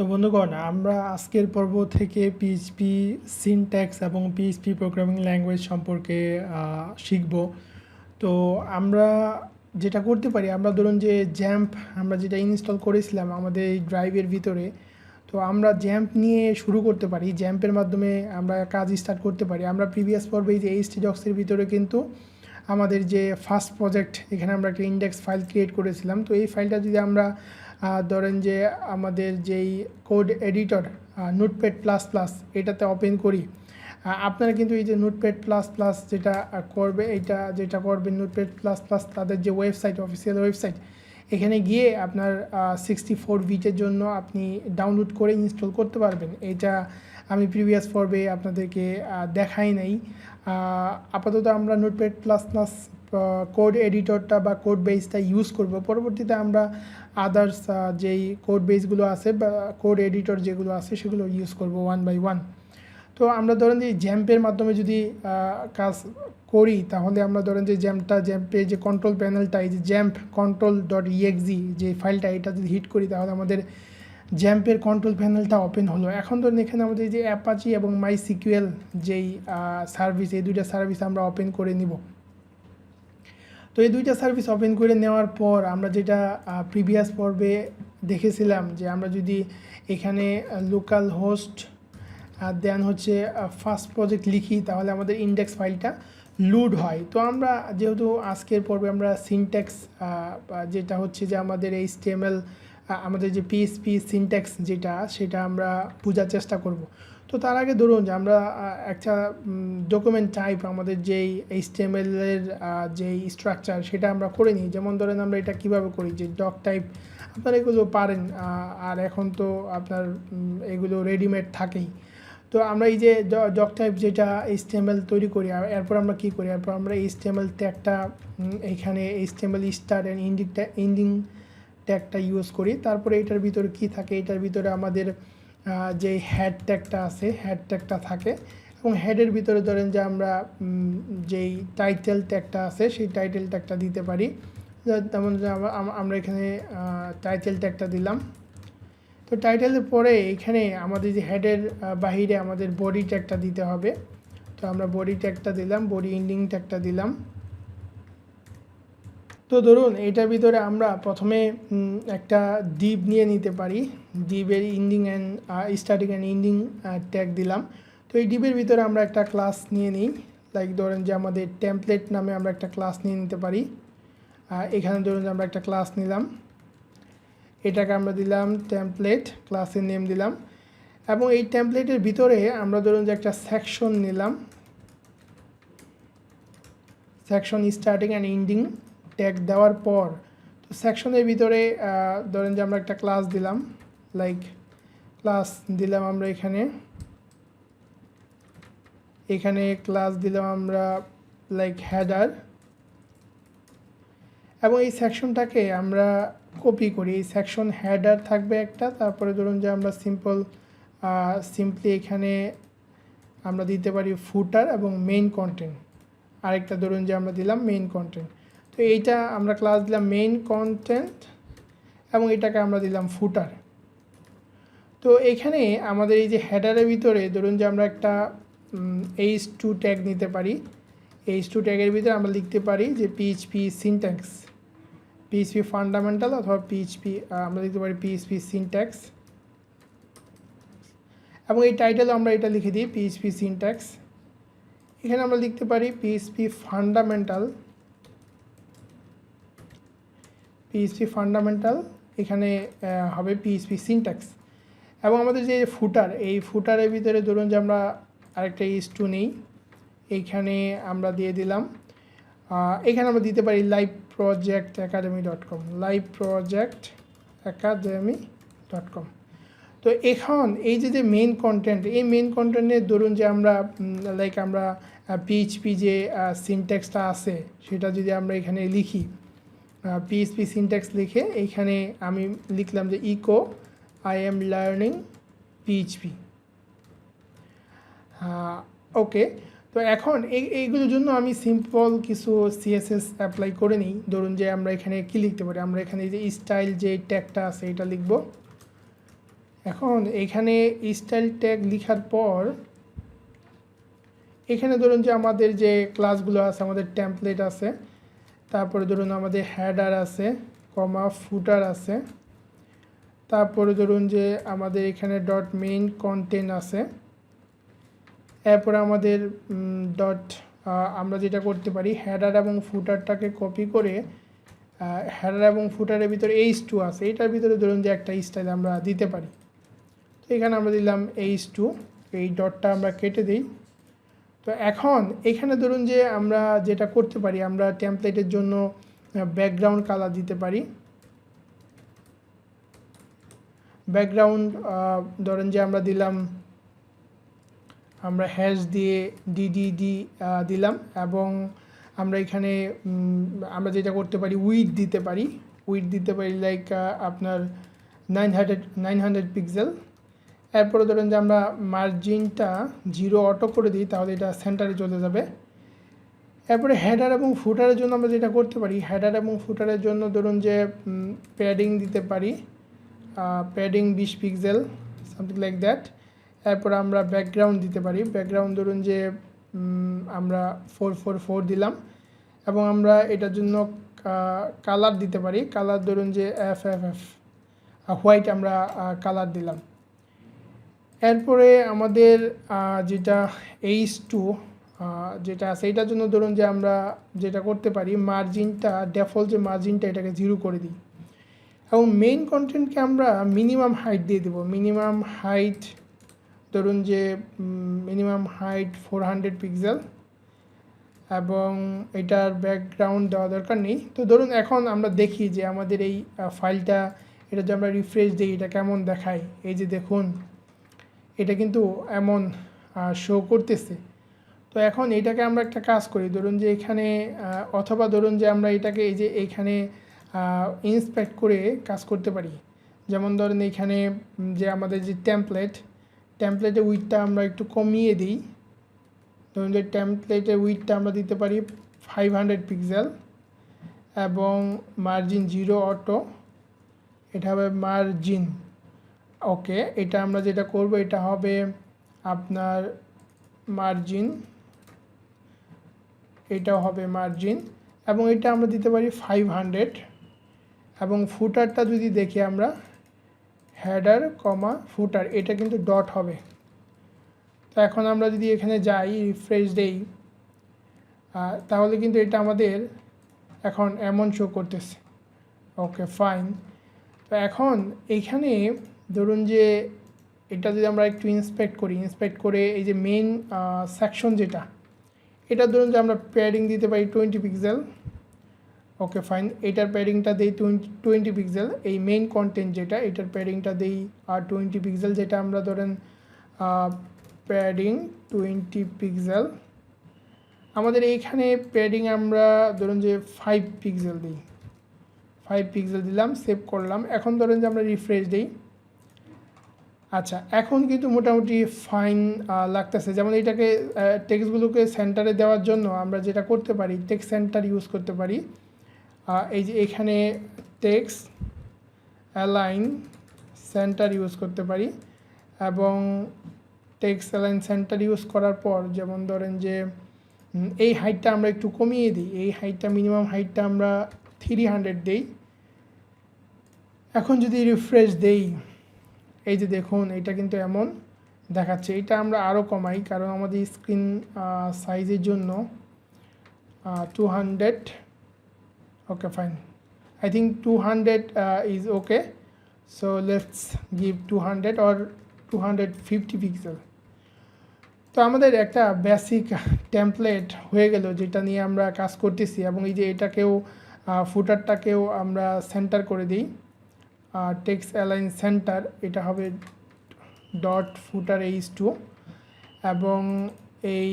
তো বন্ধুগণ, আমরা আজকের পর্ব থেকে পিএইচপি সিনট্যাক্স এবং পিএইচপি প্রোগ্রামিং ল্যাঙ্গুয়েজ সম্পর্কে শিখব। তো আমরা যেটা করতে পারি, আমরা ধরুন যে জ্যাম্প আমরা যেটা ইনস্টল করেছিলাম আমাদের এই ড্রাইভের ভিতরে, তো আমরা জ্যাম্প নিয়ে শুরু করতে পারি। জ্যাম্পের মাধ্যমে আমরা কাজ স্টার্ট করতে পারি। আমরা প্রিভিয়াস পর্বে যে এইচটি ডক্সের ভিতরে কিন্তু আমাদের যে ফার্স্ট প্রজেক্ট এখানে আমরা একটা ইন্ডেক্স ফাইল ক্রিয়েট করেছিলাম। তো এই ফাইলটা যদি আমরা ধরেন যে আমাদের যেই code editor Notepad plus plus এটাতে ওপেন করি আপনারা কিন্তু এই যে নোটপ্যাড প্লাস প্লাস যেটা করবে এটা যেটা করবে নোটপ্যাড প্লাস প্লাস তাদের যে ওয়েবসাইট অফিসিয়াল ওয়েবসাইট এখানে গিয়ে আপনার সিক্সটি ফোর বিটের জন্য আপনি ডাউনলোড করে ইনস্টল করতে পারবেন। এটা আমি প্রিভিয়াস পর্বে আপনাদেরকে দেখাই নাই। আপাতত আমরা নোটপ্যাড প্লাস প্লাস কোড এডিটরটা বা কোড বেসটা ইউজ করব। পরবর্তীতে আমরা আদার্স যেই কোড বেসগুলো আছে বা কোড এডিটর যেগুলো আছে সেগুলো ইউজ করব ওয়ান বাই ওয়ান তো আমরা ধরেন যে জ্যাম্পের মাধ্যমে যদি কাজ করি, তাহলে আমরা ধরেন যে জ্যাম্পটা জ্যাম্পে যে কন্ট্রোল প্যানেলটা এই যে জ্যাম্প কন্ট্রোল ডট ইএক্সি যে ফাইলটা এটা যদি হিট করি, তাহলে আমাদের জ্যাম্পের কন্ট্রোল প্যানেলটা ওপেন হলো। এখন ধরুন এখানে আমাদের যে অ্যাপাচি এবং মাই সিকিউএল যেই সার্ভিস এই দুইটা সার্ভিস আমরা ওপেন করে নিব। তো এই দুইটা সার্ভিস ওপেন করে নেওয়ার পর আমরা যেটা প্রিভিয়াস পর্বে দেখেছিলাম যে আমরা যদি এখানে লোকাল হোস্ট দেন হচ্ছে ফার্স্ট প্রজেক্ট লিখি, তাহলে আমাদের ইন্ডেক্স ফাইলটা লোড হয়। তো আমরা যেহেতু আজকের পর্বে আমরা সিনট্যাক্স যেটা হচ্ছে যে আমাদের এই স্টেমেল আমাদের যে পিএসপি সিনট্যাক্স যেটা, সেটা আমরা বোঝার চেষ্টা করব। তো তার আগে ধরুন যে আমরা একটা ডকুমেন্ট টাইপ আমাদের যেই এইচটিএমএলের যেই স্ট্রাকচার সেটা আমরা করে নিই। যেমন ধরেন আমরা এটা কীভাবে করি যে ডক টাইপ আপনারা এগুলো পারেন আর এখন তো আপনার এগুলো রেডিমেড থাকেই। তো আমরা এই যে ডক টাইপ যেটা এইচটিএমএল তৈরি করি এরপর আমরা কি করি? এরপর আমরা এইচটিএমএল ট্যাগটা এখানে HTML start and ending ending ট্যাগটা use করি। তারপরে এটার ভিতরে কি থাকে? এটার ভিতরে আমাদের যে হ্যাড ট্যাগটা আছে হ্যাড ট্যাগটা থাকে। এবং হেডের ভিতরে ধরেন যে আমরা যেই টাইটেল ট্যাগটা আছে, সেই টাইটেল ট্যাগটা দিতে পারি। যেমন আমরা এখানে টাইটেল ট্যাগটা দিলাম। তো টাইটেলের পরে এখানে আমাদের যে হেডের বাহিরে আমাদের বডি ট্যাগটা দিতে হবে। তো আমরা বডি ট্যাগটা দিলাম বডি ইন্ডিং ট্যাগটা দিলাম। তো ধরুন, এটার ভিতরে আমরা প্রথমে একটা ডিপ নিয়ে নিতে পারি। ডিপের ending and starting and ending tag দিলাম। তো এই ডিপের ভিতরে আমরা একটা ক্লাস নিয়ে নিই। লাইক ধরেন যে আমাদের টেমপ্লেট নামে আমরা একটা ক্লাস নিয়ে নিতে পারি। এখানে ধরুন আমরা একটা ক্লাস নিলাম। এটাকে আমরা দিলাম টেমপ্লেট ক্লাসের নেম দিলাম। এবং এই টেমপ্লেটের ভিতরে আমরা ধরুন যে একটা সেকশন নিলাম। Section starting and ending tag দেওয়ার পর, তো সেকশনের ভিতরে ধরেন যে আমরা একটা ক্লাস দিলাম লাইক ক্লাস দিলাম আমরা এখানে। এখানে ক্লাস দিলাম আমরা লাইক হেডার এবং এই সেকশনটাকে আমরা কপি করি। এই সেকশন হ্যাডার থাকবে একটা, তারপরে ধরুন যে আমরা সিম্পল সিম্পলি এখানে আমরা দিতে পারি ফুটার এবং মেইন কন্টেন্ট আরেকটা ধরুন যে আমরা দিলাম মেইন কন্টেন্ট তো এইটা আমরা ক্লাস দিলাম মেইন কন্টেন্ট এবং এটাকে আমরা দিলাম ফুটার তো এখানে আমাদের এই যে হেডারের ভিতরে ধরুন যে আমরা একটা এইচ টু ট্যাগ নিতে পারি। এইচ টু ট্যাগের ভিতরে আমরা লিখতে পারি যে পিএইচপি সিনট্যাক্স পিএইচপি ফান্ডামেন্টাল অথবা পিএইচপি আমরা লিখতে পারি পিএইচপি সিনট্যাক্স এবং এই টাইটেলে আমরা এটা লিখে দিই পিএইচপি সিনট্যাক্স এখানে আমরা লিখতে পারি পিএইচপি ফান্ডামেন্টাল পিএইচপি ফান্ডামেন্টাল এখানে হবে পিএইচপি সিনট্যাক্স এবং আমাদের যে ফুটার এই ফুটারের ভিতরে ধরুন যে আমরা আরেকটা ইস টু নেই, এইখানে আমরা দিয়ে দিলাম। এখানে আমরা দিতে পারি live project academy dot com live project academy dot com তো এখন এই যে যে মেন কন্টেন্ট এই মেন কন্টেন্টের ধরুন যে আমরা লাইক আমরা পিএইচপি যে সিনট্যাক্সটা আছে, সেটা যদি আমরা এখানে লিখি পিএইচপি সিনট্যাক্স লিখে এইখানে আমি লিখলাম যে echo I am learning PHP okay তো এখন এই, এইগুলোর জন্য আমি সিম্পল কিছু সিএসএস অ্যাপ্লাই করে নিই। ধরুন যে আমরা এখানে কি লিখতে পারি? আমরা এখানে যে স্টাইল যে ট্যাগটা আছে, এটা লিখব। এখন এখানে স্টাইল ট্যাগ লিখার পর, এখানে ধরুন যে আমাদের যে ক্লাসগুলো আছে, আমাদের টেমপ্লেট আছে, তারপরে ধরুন আমাদের হ্যাডার আছে কমা ফুটার আছে, তারপরে ধরুন যে আমাদের এখানে ডট মেইন কন্টেন্ট আছে। এরপরে আমাদের ডট আমরা যেটা করতে পারি হেডার এবং ফুটারটাকে কপি করে হেডার এবং ফুটারের ভিতরে এইচ টু আছে। এটার ভিতরে ধরুন যে একটা স্টাইল আমরা দিতে পারি। তো এখানে আমরা দিলাম এইচ টু এই ডটটা আমরা কেটে দিই। তো এখন এখানে ধরুন যে আমরা যেটা করতে পারি, আমরা টেমপ্লেটের জন্য ব্যাকগ্রাউন্ড কালার দিতে পারি। ব্যাকগ্রাউন্ড ধরেন যে আমরা দিলাম আমরা হ্যাশ দিয়ে ডিডিডি দিলাম এবং আমরা এখানে আমরা যেটা করতে পারি উইথ দিতে পারি। উইথ দিতে পারি লাইক আপনার nine hundred nine hundred pixel এরপরে ধরেন যে আমরা মার্জিনটা জিরো অটো করে দিই, তাহলে এটা সেন্টারে চলে যাবে। এরপরে হেডার এবং ফুটারের জন্য আমরা যেটা করতে পারি হেডার এবং ফুটারের জন্য ধরুন যে প্যাডিং দিতে পারি প্যাডিং বিশ পিক্সেল সামথিং লাইক দ্যাট এরপর আমরা ব্যাকগ্রাউন্ড দিতে পারি। ব্যাকগ্রাউন্ড ধরুন যে আমরা ফোর ফোর ফোর দিলাম এবং আমরা এটার জন্য কালার দিতে পারি। কালার ধরুন যে এফ এফ এফ হোয়াইট আমরা কালার দিলাম। এরপরে আমাদের যেটা এইচ টু যেটা আছে, এটার জন্য ধরুন যে, আমরা যেটা করতে পারি মার্জিনটা ডেফল্ট যে মার্জিনটা এটাকে জিরো করে দিই। এবং মেইন কন্টেন্টকে আমরা মিনিমাম হাইট দিয়ে দেবো। মিনিমাম হাইট ধরুন যে minimum height four hundred pixel এবং এটার ব্যাকগ্রাউন্ড দেওয়া দরকার নেই। তো ধরুন এখন আমরা দেখি যে আমাদের এই ফাইলটা এটা যে আমরা রিফ্রেশ দিই এটা কেমন দেখায়? এই যে দেখুন, এটা কিন্তু এমন শো করতেছে। তো এখন এটাকে আমরা একটা কাজ করি, ধরুন যে এখানে অথবা ধরুন যে আমরা এটাকে এই যে এইখানে ইন্সপেক্ট করে কাজ করতে পারি। যেমন ধরেন এইখানে যে আমাদের যে টেমপ্লেট টেমপ্লেটের উইথটা আমরা একটু কমিয়ে দিই। ধরুন যে টেমপ্লেটের উইথটা আমরা দিতে পারি ফাইভ হান্ড্রেড পিক্সেল এবং মার্জিন জিরো অটো এটা হবে মার্জিন ওকে এটা আমরা যেটা করব, এটা হবে আপনার মার্জিন এটাও হবে মার্জিন এবং এটা আমরা দিতে পারি ফাইভ হান্ড্রেড এবং ফুটারটা যদি দেখি আমরা হেডার কমা ফুটার এটা কিন্তু ডট হবে। তো এখন আমরা যদি এখানে যাই রিফ্রেশ দেই তাহলে কিন্তু এটা আমাদের এখন এমন শো করতেছে। ওকে ফাইন তো এখন এইখানে ধরুন যে এটা যদি আমরা একটু ইন্সপেক্ট করি ইন্সপেক্ট করে এই যে মেন সেকশন যেটা, এটা ধরুন যে আমরা প্যাডিং দিতে পারি টোয়েন্টি পিক্সেল ওকে ফাইন এটার প্যাডিংটা দিই টোয়েন্টি পিক্সেল এই মেইন কন্টেন্ট যেটা এটার প্যাডিংটা দিই, আর টোয়েন্টি পিক্সেল যেটা আমরা ধরেন প্যাডিং টোয়েন্টি পিক্সেল আমাদের এইখানে প্যাডিং আমরা ধরুন যে ফাইভ পিক্সেল দিই। ফাইভ পিক্সেল দিলাম সেভ করলাম। এখন ধরেন যে আমরা রিফ্রেশ দিই। আচ্ছা এখন কিন্তু মোটামুটি ফাইন লাগতেছে। যেমন এটাকে টেক্সটগুলোকে সেন্টারে দেওয়ার জন্য আমরা যেটা করতে পারি টেক্স সেন্টার ইউজ করতে পারি। এই যে এখানে টেক্স অ্যালাইন সেন্টার ইউজ করতে পারি। এবং টেক্স অ্যালাইন সেন্টার ইউজ করার পর যেমন ধরেন যে এই হাইটটা আমরা একটু কমিয়ে দিই। এই হাইটটা মিনিমাম হাইটটা আমরা থ্রি হান্ড্রেড দিই। এখন যদি রিফ্রেশ দেই, এই যে দেখুন, এটা কিন্তু এমন দেখাচ্ছে। এটা আমরা আরও কমাই, কারণ আমাদের স্ক্রিন সাইজের জন্য two hundred think two hundred is okay so let's give two hundred or two hundred fifty pixel তো আমাদের একটা বেসিক টেমপ্লেট হয়ে গেল, যেটা নিয়ে আমরা কাজ করতেছি এবং এই যে এটাকেও ফুটারটাকেও আমরা সেন্টার করে দিই। টেক্স অ্যালাইন সেন্টার এটা হবে ডট ফুটার এইচ টু এবং এই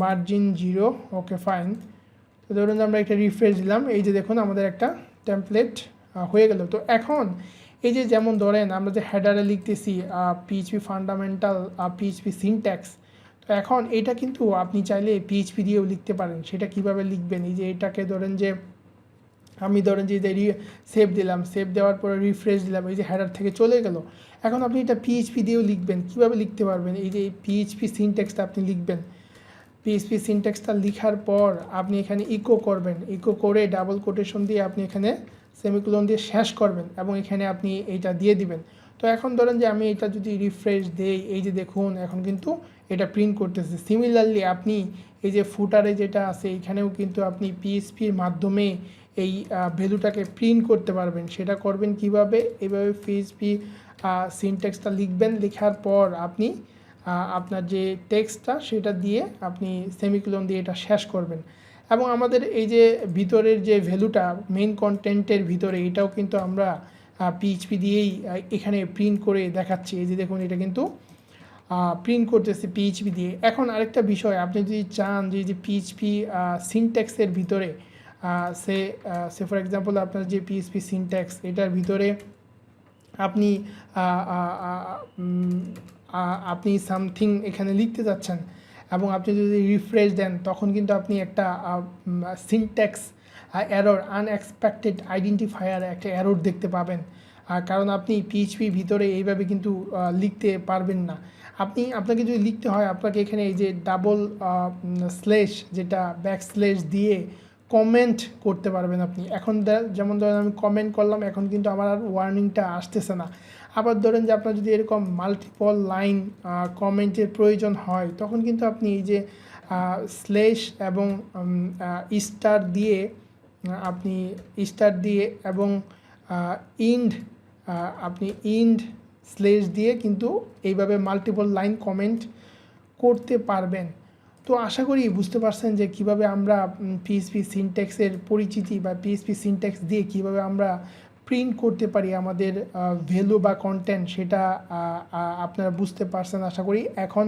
মার্জিন জিরো ওকে ফাইন তো ধরুন আমরা একটা রিফ্রেশ দিলাম, এই যে দেখুন আমাদের একটা টেমপ্লেট হয়ে গেল। তো এখন এই যে যেমন ধরেন আমরা যে হেডারে লিখতেছি পিএইচপি ফান্ডামেন্টাল পিএইচপি সিনট্যাক্স তো এখন এটা কিন্তু আপনি চাইলে পিএইচপি দিয়েও লিখতে পারেন। সেটা কীভাবে লিখবেন? এই যে এটাকে ধরেন যে আমি ধরেন যে সেভ দিলাম সেভ দেওয়ার পরে রিফ্রেশ দিলাম, এই যে হেডার থেকে চলে গেল। এখন আপনি এটা পিএইচপি দিয়েও লিখবেন, কীভাবে লিখতে পারবেন? এই যে পিএইচপি সিনটেক্সটা আপনি লিখবেন। পিএইচপি সিনটেক্সটা লেখার পর আপনি এখানে ইকো করবেন। ইকো করে ডাবল কোটেশন দিয়ে আপনি এখানে সেমিকুলন দিয়ে শেষ করবেন এবং এখানে আপনি এইটা দিয়ে দিবেন। তো এখন ধরেন যে আমি এটা যদি রিফ্রেশ দেই, এই যে দেখুন, এখন কিন্তু এটা প্রিন্ট করতেছে। সিমিলারলি আপনি এই যে ফুটারে যেটা আছে, এখানেও কিন্তু আপনি পিএসপির মাধ্যমে এই ভ্যালুটাকে প্রিন্ট করতে পারবেন। সেটা করবেন কীভাবে? এইভাবে পিএসপি সিনটেক্সটা লিখবেন। লেখার পর আপনি আপনার যে টেক্সটটা সেটা দিয়ে আপনি সেমিকুলন দিয়ে এটা শেষ করবেন। এবং আমাদের এই যে ভিতরের যে ভ্যালুটা মেইন কন্টেন্টের ভিতরে, এটাও কিন্তু আমরা পিএইচপি দিয়েই এখানে প্রিন্ট করে দেখাচ্ছি। এই যে দেখুন, এটা কিন্তু প্রিন্ট করতেছে পিএইচপি দিয়ে। এখন আরেকটা বিষয়, আপনি যদি চান যে যে পিএইচপি সিনট্যাক্সের ভিতরে সে সে ফর এক্সাম্পল আপনার যে পিএইচপি সিনট্যাক্স এটার ভিতরে আপনি আপনি সামথিং এখানে লিখতে যাচ্ছেন এবং আপনি যদি রিফ্রেশ দেন, তখন কিন্তু আপনি একটা সিনট্যাক্স এরর আনএক্সপেক্টেড আইডেন্টিফায়ার একটা এরর দেখতে পাবেন। কারণ আপনি পিএইচপি ভিতরে এইভাবে কিন্তু লিখতে পারবেন না। আপনি, আপনাকে যদি লিখতে হয়, আপনাকে এখানে এই যে ডাবল স্লেশ যেটা ব্যাক স্লেশ দিয়ে কমেন্ট করতে পারবেন আপনি। এখন যেমন ধরেন আমি কমেন্ট করলাম, এখন কিন্তু আমার আর ওয়ার্নিংটা আসতেছে না। আবার ধরেন যে আপনার যদি এরকম মাল্টিপল লাইন কমেন্টের প্রয়োজন হয়, তখন কিন্তু আপনি এই যে স্লেশ এবং স্টার দিয়ে আপনি স্টার দিয়ে এবং ইন্ড আপনি ইন্ড স্লেশ দিয়ে কিন্তু এইভাবে মাল্টিপল লাইন কমেন্ট করতে পারবেন। তো আশা করি বুঝতে পারছেন যে কীভাবে আমরা পিএসপি সিনট্যাক্সের পরিচিতি বা পিএসপি সিনট্যাক্স দিয়ে কীভাবে আমরা প্রিন্ট করতে পারি আমাদের ভ্যালু বা কন্টেন্ট সেটা আপনারা বুঝতে পারছেন আশা করি। এখন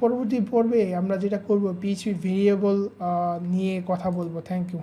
পরবর্তী পর্বে আমরা যেটা করব পিএইচপি ভেরিয়েবল নিয়ে কথা বলব। Thank you